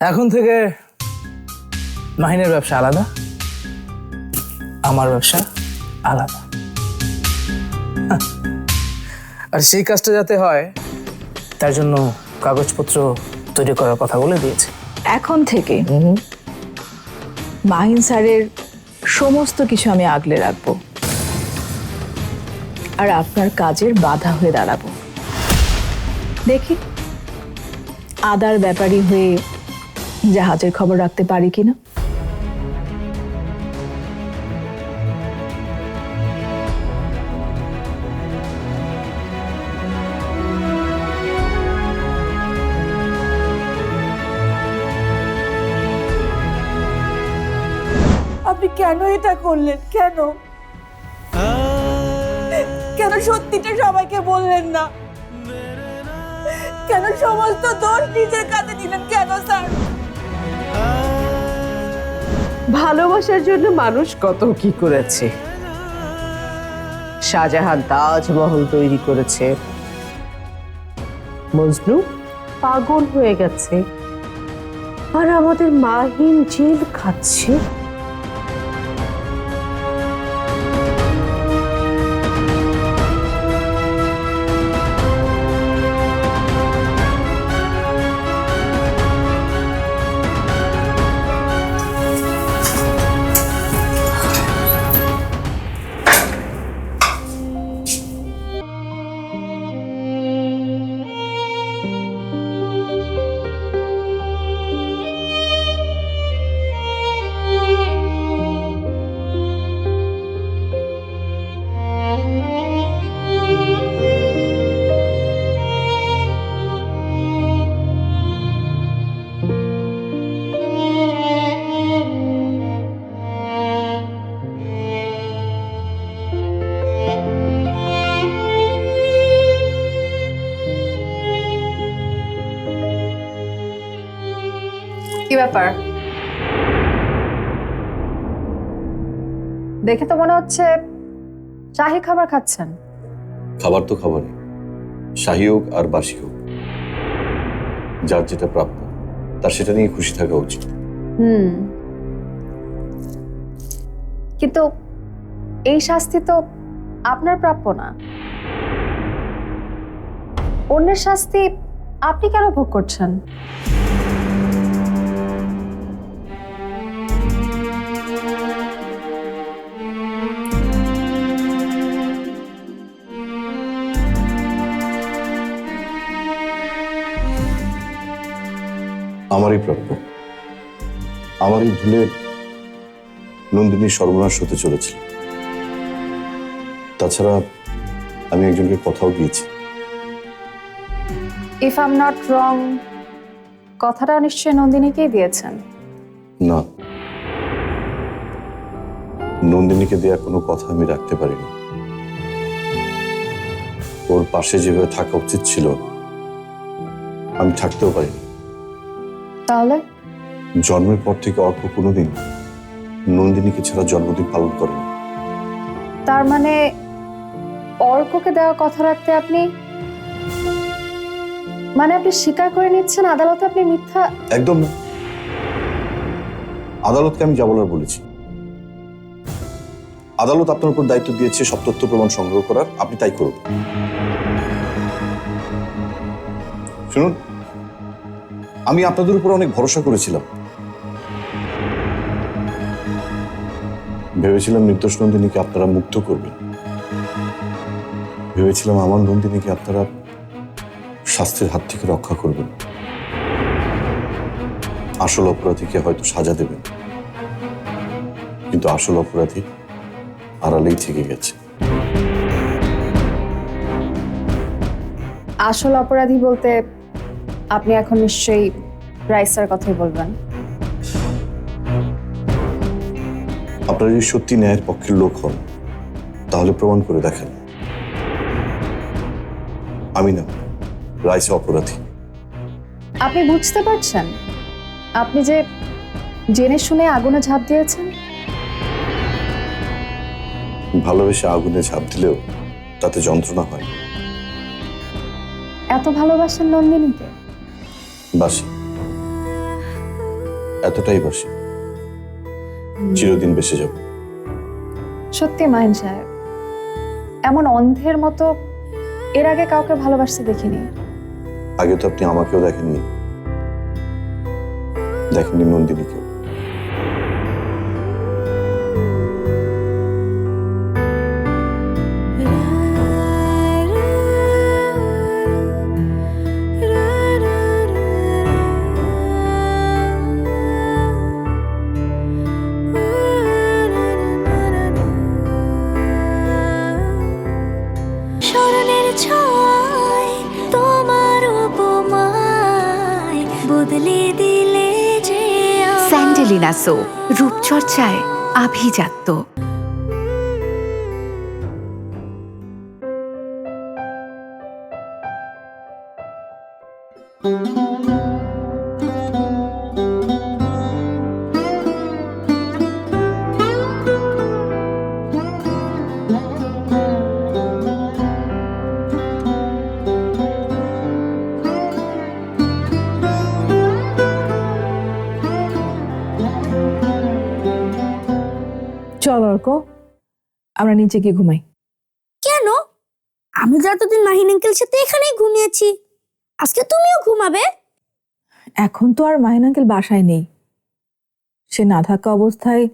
এখন থেকে মাহিনের ব্যবসা আলাদা আমার ব্যবসা আলাদা। হ্যাঁ। আর সেই কাজটা যাতে হয় তার জন্য কাগজপত্র তৈরি করার কথা বলে দিয়েছে। এখন থেকে মাহিন স্যারের সমস্ত কিছু আমি আগলে রাখব। আর আপনার কাজের বাধা হয়ে দাঁড়াবো। দেখি আদার ব্যাপারী হয়ে জাহাজের খবর রাখতে পারি কিনা? আপনি কেন এটা করলেন? কেন? কেন সত্যিটা সবাইকে বললেন না? কেন সমস্ত দোষ নিজের ভালোবাসার জন্য মানুষ কত কি করেছে। শাহজাহান তাজমহল তৈরি করেছে। মজনু পাগল হয়ে গেছে। আর আমাদের মাহিন জেল খাচ্ছে। ব্যাপার? দেখে তো মনে হচ্ছে শাহি খাবার খাচ্ছেন। খাবার তো খাবারই। শাহী হোক আর বাসি হোক যার যেটা প্রাপ্য তার সেটা নিয়ে খুশি থাকা উচিত। হুম। কিন্তু এই শাস্তি তো আপনার প্রাপ্য না। অন্যের শাস্তি আপনি কেন ভোগ করছেন? আমারই প্রাপ্য। আমারই ভুলে নন্দিনীর সর্বনাশ হতে চলেছিল। তাছাড়া আমি একজনকে কথাও দিয়েছি। ইফ আম নট রং কথাটা নিশ্চয়ই নন্দিনীকেই দিয়েছেন? না। নন্দিনীকে দেয়া কোনো কথা আমি রাখতে পারিনি। ওর পাশে যেভাবে থাকা উচিত ছিল আমি থাকতেও পারিনি। তাহলে? জন্মের পর থেকে অর্ক কোনোদিন নন্দিনীকে ছাড়া জন্মদিন পালন করেনি। তার মানে অর্ককে দেওয়া কথা রাখতে আপনি মানে আপনি স্বীকার করে নিচ্ছেন আদালতে আপনি মিথ্যা? একদম না। আদালতকে আমি যা বলার বলেছি। আদালত আপনার উপর দায়িত্ব দিয়েছে সব তথ্য প্রমাণ সংগ্রহ করার। আপনি তাই করুন। শুনুন আমি আপনাদের উপর অনেক ভরসা করেছিলাম। ভেবেছিলাম নির্দোষ নন্দিনীকে আপনারা মুক্ত করবেন। ভেবেছিলাম আমার নন্দিনীকে আপনারা শাস্তির হাত থেকে রক্ষা করবেন। আসল অপরাধীকে হয়তো সাজা দেবেন। কিন্তু আসল অপরাধী আড়ালেই থেকে গেছে। আসল অপরাধী বলতে আপনি এখন নিশ্চয়ই রাইসার কথাই বলবেন। আপনারা যদি সত্যি ন্যায়ের পক্ষের লোক হন তাহলে প্রমাণ করে দেখেন। আমি না রাইসা অপরাধী। আপনি বুঝতে পারছেন? আপনি যে জেনে শুনে আগুনে ঝাঁপ দিয়েছেন? ভালোবেসে আগুনে ঝাঁপ দিলেও তাতে যন্ত্রণা হয়। এত ভালোবাসেন নন্দিনীকে? বাসি। এতটাই বাসি। চিরদিন বেঁচে যাব। সত্যি মাহিন সাহেব। এমন অন্ধের মতো এর আগে কাউকে ভালোবাসতে দেখিনি। আগে তো আপনি আমাকেও দেখেননি। দেখেননি নন্দিনীকেও আমায়। রূপচর্চায় আভিজাত্য অর্ক আমরা নিচে গিয়ে ঘুমাই। কেন? আমি তো এতদিন মাহিন আঙ্কেল সাথে এখানেই ঘুমিয়েছি আজকে তুমিও ঘুমাবে? এখন তো আর মাহিন আঙ্কেল বাসায় নেই। সে না থাকা অবস্থায়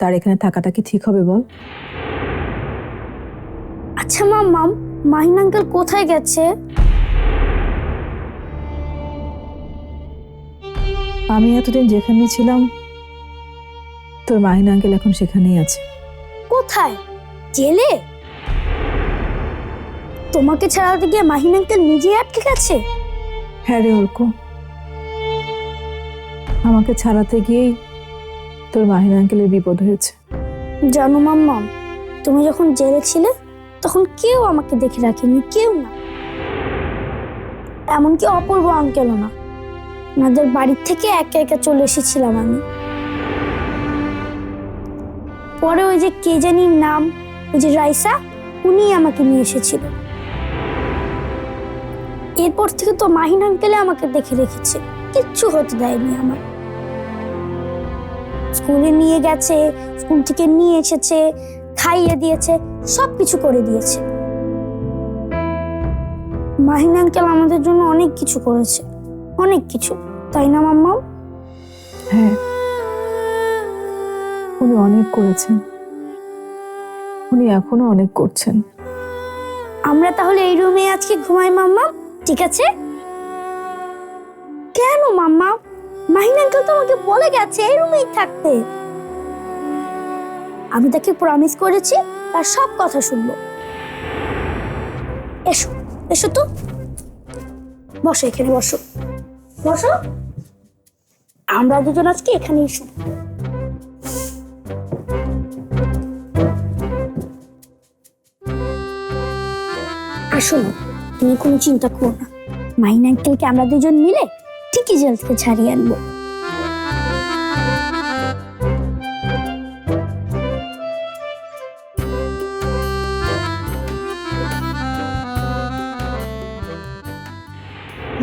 তার এখানে থাকাটা কি ঠিক হবে বল? আচ্ছা মাম্মাম মাহিন আঙ্কেল কোথায় গেছে? আমি এতদিন যেখানে ছিলাম তোর মাহিন আঙ্কেল এখন সেখানেই আছে। কোথায়? জেলে? তোমাকে ছাড়াতে গিয়ে মাহিন আঙ্কেল নিজেই আটকে গেছে? হ্যাঁ রে অর্ক। আমাকে ছাড়াতে গিয়েই তোর মাহিন আঙ্কেলের বিপদ হয়েছে। জানো মাম্মা তুমি যখন জেলে ছিলে তখন কেউ আমাকে দেখে রাখেনি কেউ না। এমনকি অপূর্ব আঙ্কেলও না। ওনাদের বাড়ির থেকে একা একা চলে এসেছিলাম আমি। পরে ওই যে কে জানি নাম, ওই যে রাইসা উনি আমাকে নিয়ে এসেছিল। এরপর থেকে তো মাহিন আঙ্কেলে আমাকে দেখে রেখেছে। কিচ্ছু হতে দেয়নি আমার। স্কুলে নিয়ে গেছে, স্কুল থেকে নিয়ে এসেছে, খাইয়ে দিয়েছে সব কিছু করে দিয়েছে। মাহিন আঙ্কেল আমাদের জন্য অনেক কিছু করেছে। অনেক কিছু। তাই না মাম্মা হ্যাঁ। উনি অনেক করেছেন। উনি এখনও অনেক করছেন। আমরা তাহলে এই রুমে আজকে ঘুমাই, মাম্মা। ঠিক আছে? কেন, মাম্মা? মাহিন তো আমাকে বলে গেছে এই রুমেই থাকতে। আমি তাকে প্রমিস করেছি, তার সব কথা শুনব। এসো এসো তো। বসো, এখানে বসো। বসো। আমরা দুজন আজকে এখানেই শুভ আসো না তুমি কোনো চিন্তা করো না। মাইন আঙ্কেলকে আমরা দুজন মিলে ঠিকই জেল থেকে ছাড়িয়ে আনব।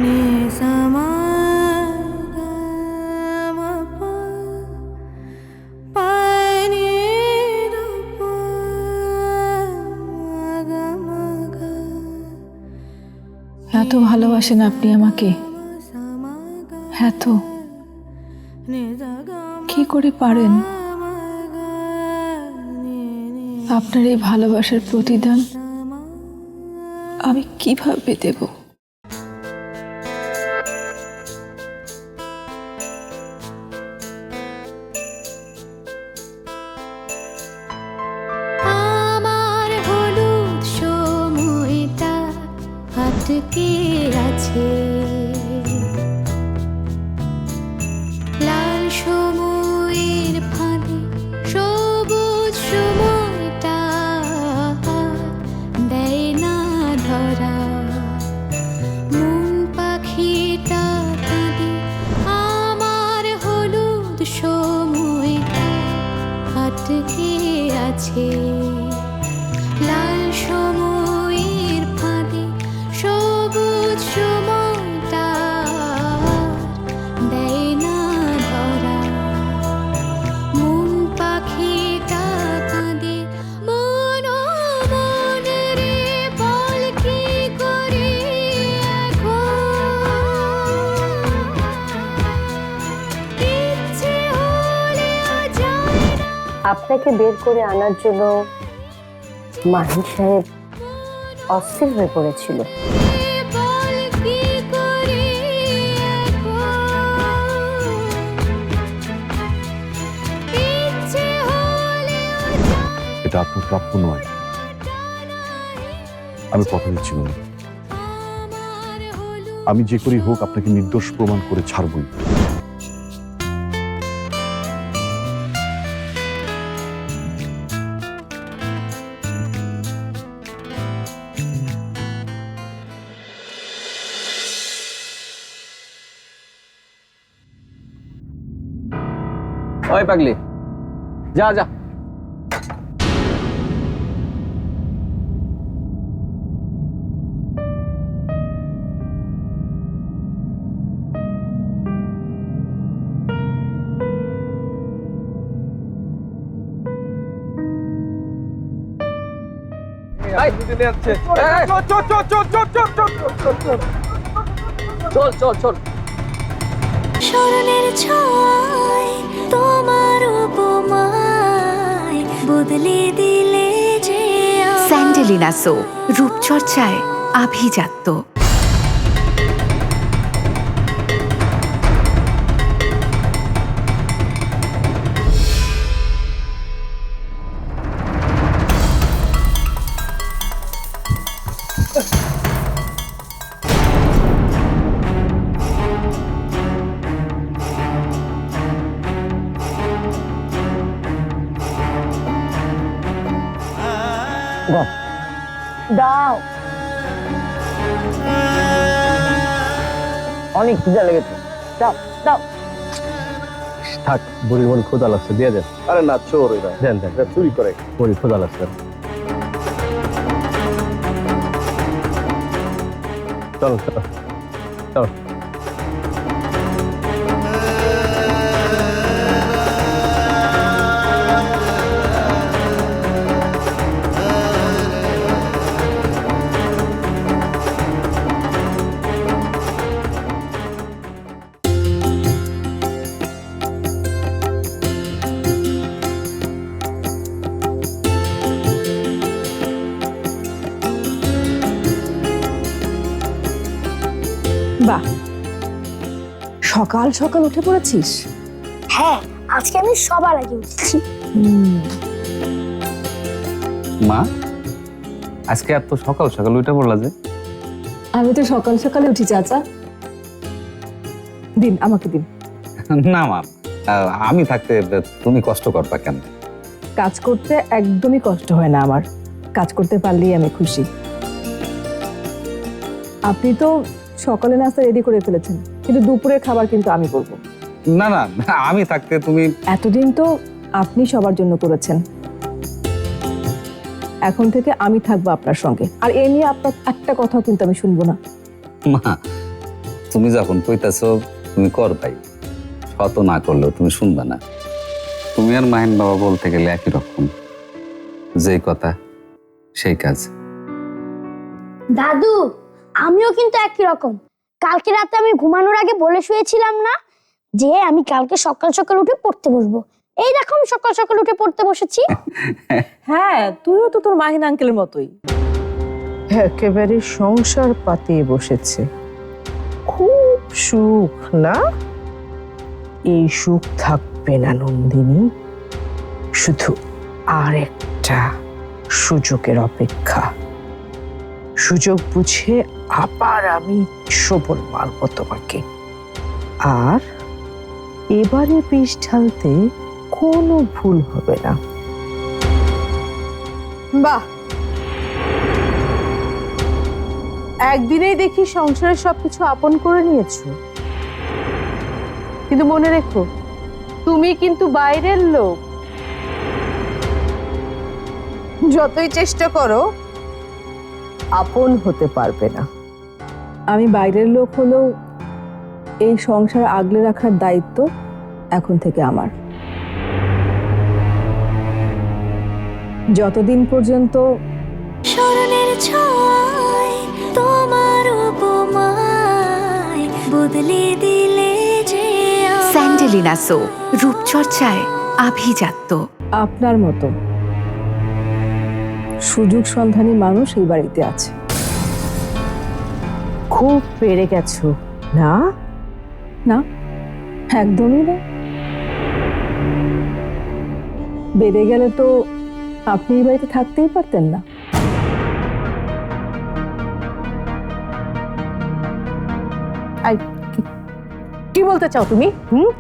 এত ভালোবাসেন আপনি আমাকে? হ্যাঁ তো। কি করে পারেন? আপনার এই ভালোবাসার প্রতিদান আমি কীভাবে দেব? আপনাকে বের করে আনার জন্য মাহিন সাহেব অস্থির হয়ে পড়েছিল। এটা আপনার প্রাপ্য নয়। আমি কথা দিচ্ছি আমি যে করেই হোক আপনাকে নির্দোষ প্রমাণ করে ছাড়বই। ওই পাগলি। যা যা। চল চল চল। স্মরণের ছয় তোমার উপমায় বদলে দিলে যে স্যান্ডেলিনা সো রূপচর্চায় আভিজাত্য। দাও। অনেক খিদা লেগেছে। দাও দাও। থাক বুড়ির মন ক্ষুদা লাগছে দিয়ে দেন আরে না চোর এরা। দেন দেন। এরা চুরি করে। বুড়ি ক্ষুদা লাগছে। চল চল চল। সকাল সকাল উঠে পড়েছিস? হ্যাঁ আজকে আমি সবার আগে উঠেছি। মা আজকে এত সকাল সকাল উঠে পড়লা যে। আমি তো সকাল সকালে উঠি চাচা। দিন আমাকে দিন। না মা আহ, আমি থাকতে তুমি কষ্ট করবা কেন? কাজ করতে একদমই কষ্ট হয় না আমার। কাজ করতে পারলেই আমি খুশি। আপনি তো সকালে নাস্তা রেডি করে ফেলেছেন। কিন্তু দুপুরের খাবার কিন্তু আমি করব না না আমি থাকতে তুমি এতদিন তো আপনি সবার জন্য করেছেন। এখন থেকে আমি থাকব আপনার সঙ্গে। আর এ নিয়ে আপনার একটা কথাও কিন্তু আমি শুনব না। মা তুমি যখন কইতাছো তুমি কর ভাই। শত না করলেও তুমি শুনবা না। তুমি আর মাহিন বাবা বলতে গেলে একই রকম। যেই কথা সেই কাজ। দাদু আমিও কিন্তু একই রকম। কালকে রাতে আমি ঘুমানোর আগে বলে শুয়েছিলাম না যে আমি কালকে সকাল সকাল উঠে পড়তে বসবো। এই দেখো আমি সকাল সকাল উঠে পড়তে বসেছি। হ্যাঁ তুইও তো তোর মাহিন আঙ্কেলের মতোই। একেবারে সংসার পাতিয়ে বসেছে। খুব সুখ না? এই সুখ থাকবে না নন্দিনী। শুধু আর একটা সুযোগের অপেক্ষা। সুযোগ বুঝে আবার আমি সবল মারব তোমাকে। আর এবারে বিষ ঢালতে কোনো ভুল হবে না। বাহ! একদিনেই দেখি সংসারের সবকিছু আপন করে নিয়েছো। কিন্তু মনে রেখো, তুমি কিন্তু বাইরের লোক। যতই চেষ্টা করো আপন হতে পারবে না। আমি বাইরের লোক হলেও এই সংসার আগলে রাখার দায়িত্ব এখন থেকে আমার। যতদিন পর্যন্ত স্মরণের ছয় তোমার উপমায় বদলে দিলে যে স্যান্ডেলিনা সো রূপচর্চায় আভিজাত্য। আপনার মতো। সুযোগ সন্ধানী মানুষ এই বাড়িতে আছে। খুব পেরে গেছো না? না একদমই না। বেড়ে গেলে তো আপনি এই বাড়িতে থাকতেই পারতেন না। কি- বলতে চাও তুমি? হুম?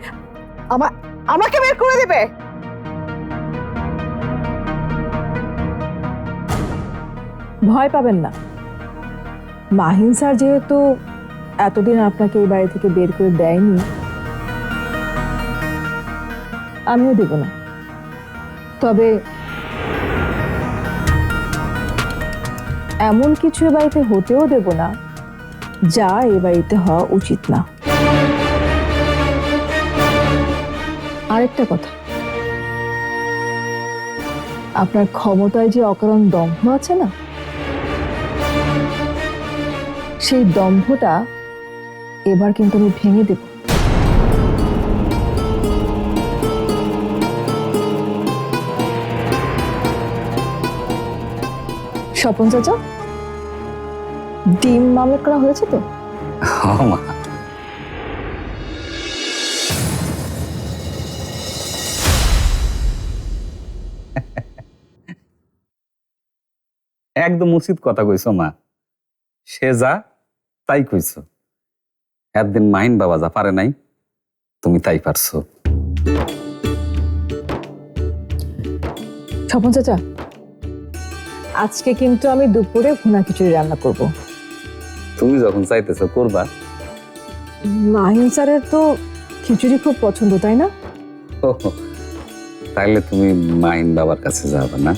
আমা- আমাকে বের করে দেবে? ভয় পাবেন না। মাহিন স্যার যেহেতু এতদিন আপনাকে এই বাড়ি থেকে বের করে দেয়নি, আমিও দেব না। তবে এমন কিছু এ বাড়িতে হতেও দেব না, যা এ বাড়িতে হওয়া উচিত না। আরেকটা কথা। আপনার ক্ষমতায় যে অকারণ দম্ভ আছে না সেই দম্ভটা এবার কিন্তু আমি ভেঙে দেব। স্বপন চাচা, ডিম মামলা করা হয়েছে তো? মা। একদম উচিত কথা কইছো মা। সে যা তাই কইছো। একদিন মাইন বাবা যা পারে নাই তুমি তাই পারছ। স্বপন চাচা আজকে কিন্তু আমি দুপুরে ভুনা খিচুড়ি রান্না করব। তুমি যখন চাইতেছো করবা। মাহিন স্যারের তো খিচুড়ি খুব পছন্দ তাই না? ও, তাইলে তুমি মাহিন বাবার কাছে যাবে না?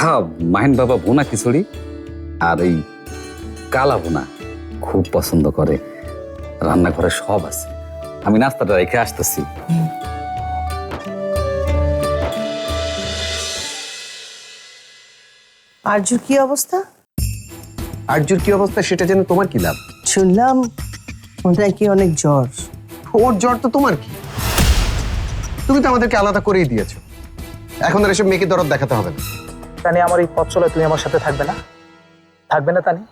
হ্যাঁ মাহিন বাবা ভুনা খিচুড়ি আর এই কালা ভুনা। খুব পছন্দ করে। রান্না করে সব আছে। আমি নাস্তাটা রেখে আসতেছি। আর্যুর কি অবস্থা? আর্যুর কি অবস্থা সেটা জেনে তোমার কি লাভ? শুনলাম নাকি অনেক জ্বর। ওর জ্বর তো তোমার কি? তুমি তো আমাদেরকে আলাদা করেই দিয়েছ। এখন আর এসব মেয়েকে দরদ দেখাতে হবে না। তানি আমার এই পথ চলে তুমি আমার সাথে থাকবে না। থাকবে না তানি?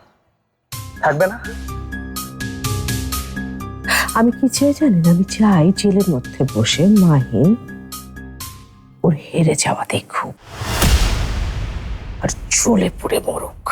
থাকবে না? আমি কি চাই জানেন? আমি চাই জেলের মধ্যে বসে মাহিন ওর হেরে যাওয়া দেখুক আর চলে পুড়ে মরুক।